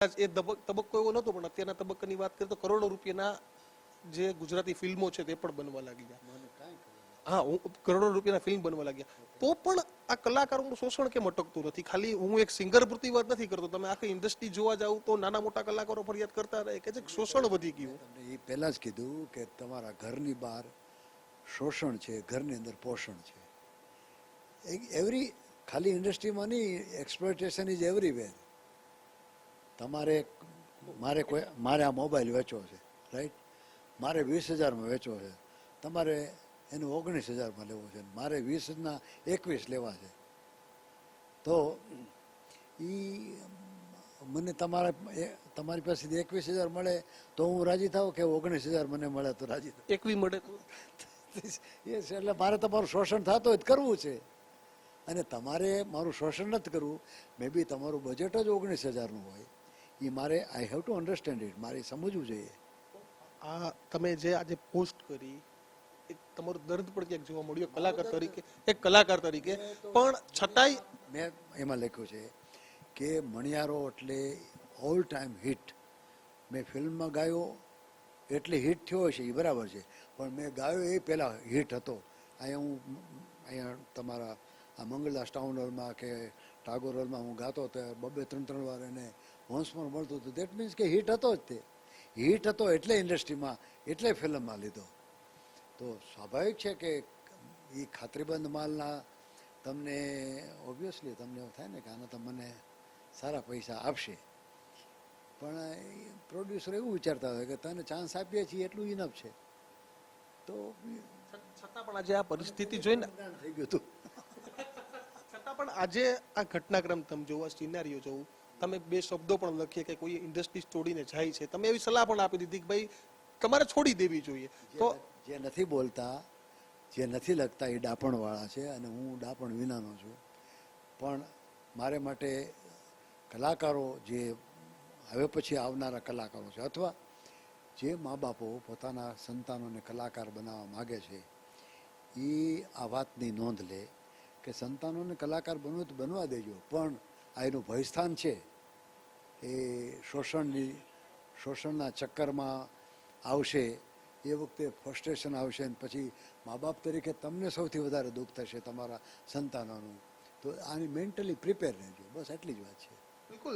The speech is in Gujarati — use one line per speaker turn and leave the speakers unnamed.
એ તબક્કો એવો નહોતો પણ અત્યારના તબક્કાની વાત કરીએ તો કરોડો રૂપિયાના જે ગુજરાતી ફિલ્મો છે તે પણ બનવા લાગી ગયા. હા હું કરોડો રૂપિયાના ફિલ્મ બનવા લાગ્યા. તો પણ આ કલાકારોનું શોષણ કેમ અટકતું નથી? ખાલી હું એક સિંગર પૂરતી વાત નથી કરતો. તમે આખી ઇન્ડસ્ટ્રી જોવા જાવ તો નાના મોટા કલાકારો ફરિયાદ કરતા રહે કે જે શોષણ વધી ગયું.
એ પહેલા જ કીધું કે તમારા ઘરની બહાર શોષણ છે ઘરની અંદર પોષણ છે. એવરી ખાલી ઇન્ડસ્ટ્રીમાં નહીં એક્સપ્લોટેશન ઇઝ એવરીવેર તમારે મારે કોઈ મારે આ મોબાઈલ વેચવો છે રાઈટ મારે વીસ હજારમાં વેચવો છે. તમારે એનું ઓગણીસ હજારમાં લેવું છે. મારે વીસના એકવીસ લેવા છે. તો એ મને તમારા તમારી પાસેથી એકવીસ હજાર મળે તો હું રાજી થાઉં કે ઓગણીસ હજાર મને મળે તો રાજી
એકવી મળે
એ એટલે મારે તમારું શોષણ થતું જ કરવું છે. અને તમારે મારું શોષણ નથી કરવું. મે બી તમારું બજેટ જ ઓગણીસ હજારનું હોય. એ મારે I have to understand it મારે સમજવું જોઈએ.
આ તમે જે આજે પોસ્ટ કરી એક તમારું દર્દ પણ ક્યાંક જોવા મળ્યું કલાકાર તરીકે એક કલાકાર તરીકે. પણ છતાંય
મેં એમાં લખ્યું છે કે મણિયારો એટલે ઓલ ટાઈમ હિટ મેં ફિલ્મમાં ગાયો એટલે હિટ થયો હશે એ બરાબર છે. પણ મેં ગાયો એ પહેલાં હિટ હતો. અહીંયા હું અહીંયા તમારા આ મંગલદાસ ટાઉન હોલમાં કે ટાગોર હોલમાં હું ગાતો તો બબે ત્રણ ત્રણ વાર એને હોંસમાં મળતું હતું. દેટ મીન્સ કે હિટ હતો જ તે. હિટ હતો એટલે ઇન્ડસ્ટ્રીમાં એટલે ફિલ્મમાં લીધો. તો સ્વાભાવિક છે કે એ ખાતરીબંધ માલના તમને ઓબ્વિયસલી તમને એવું થાય ને કે આના તો મને સારા પૈસા આપશે. પણ પ્રોડ્યુસર એવું વિચારતા હોય કે તને ચાન્સ આપીએ છીએ એટલું ઇનફ છે. તો
છતાં પણ આજે આ પરિસ્થિતિ જોઈને
થઈ ગયું હતું.
પણ આજે આ ઘટનાક્રમ તમે જોવો સિનારીઓ જોવું તમે બે શબ્દો પણ લખીએ કે કોઈ ઇન્ડસ્ટ્રી છોડીને જાય છે તમે એવી સલાહ પણ આપી દીધી કે ભાઈ તમારે છોડી દેવી જોઈએ. તો
જે નથી બોલતા જે નથી લખતા એ ડાપણવાળા છે અને હું ડાપણ વિનાનો છું. પણ મારે માટે કલાકારો જે હવે પછી આવનારા કલાકારો છે અથવા જે મા બાપો પોતાના સંતાનોને કલાકાર બનાવવા માગે છે એ આ વાતની નોંધ લે. કે સંતાનોને કલાકાર બનવું તો બનવા દેજો. પણ આ એનું ભયસ્થાન છે. એ શોષણની, શોષણના ચક્કરમાં આવશે. એ વખતે ફ્રસ્ટ્રેશન આવશે અને પછી મા બાપ તરીકે તમને સૌથી વધારે દુઃખ થશે તમારા સંતાનોનું. તો આની મેન્ટલી પ્રિપેર રહેજો. બસ એટલી જ વાત છે.
બિલકુલ.